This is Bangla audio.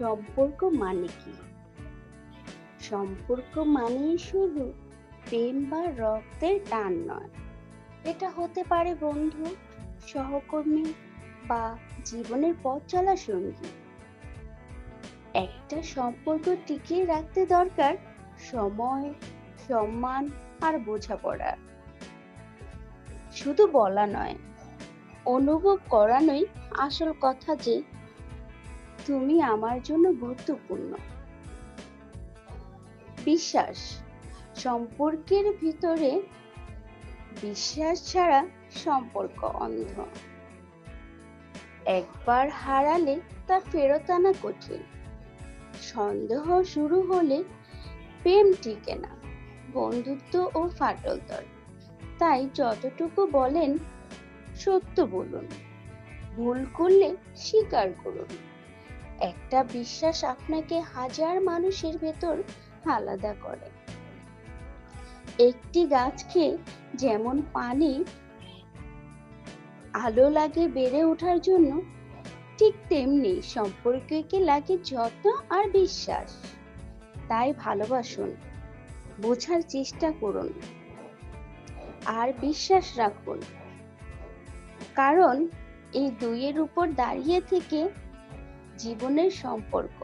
সম্পর্ক মানে কি? সম্পর্ক মানেই শুধু প্রেম বা রক্তের টান নয়। এটা হতে পারে বন্ধু, সহকর্মী বা জীবনের পথ চলা সঙ্গী। একটা সম্পর্ক টিকিয়ে রাখতে দরকার সময়, সম্মান আর বোঝাপড়া। শুধু বলা নয়, অনুভব করানোই আসল কথা যে তুমি আমার জন্য গুরুত্বপূর্ণ। বিশ্বাস, সম্পর্কের ভিতরে বিশ্বাস ছাড়া সম্পর্ক অন্ধ। একবার হারালে তা ফেরত আনা কঠিন। সন্দেহ শুরু হলে প্রেম টিকে না, বন্ধুত্ব ও ফাটল ধরে। তাই যতটুকু বলেন, সত্য বলুন। ভুল করলে স্বীকার করুন। একটা বিশ্বাস আপনাকে হাজার মানুষের ভেতর আলাদা করে। একটি গাছকে যেমন পানি, আলো লাগে বেড়ে ওঠার জন্য, ঠিক তেমনি সম্পর্ককে লাগে যত্ন আর বিশ্বাস, তাই ভালোবাসুন, বোঝার চেষ্টা করুন, আর বিশ্বাস রাখুন। কারণ এই দুইয়ের উপর দাঁড়িয়ে থেকে জীবনের সম্পর্ক।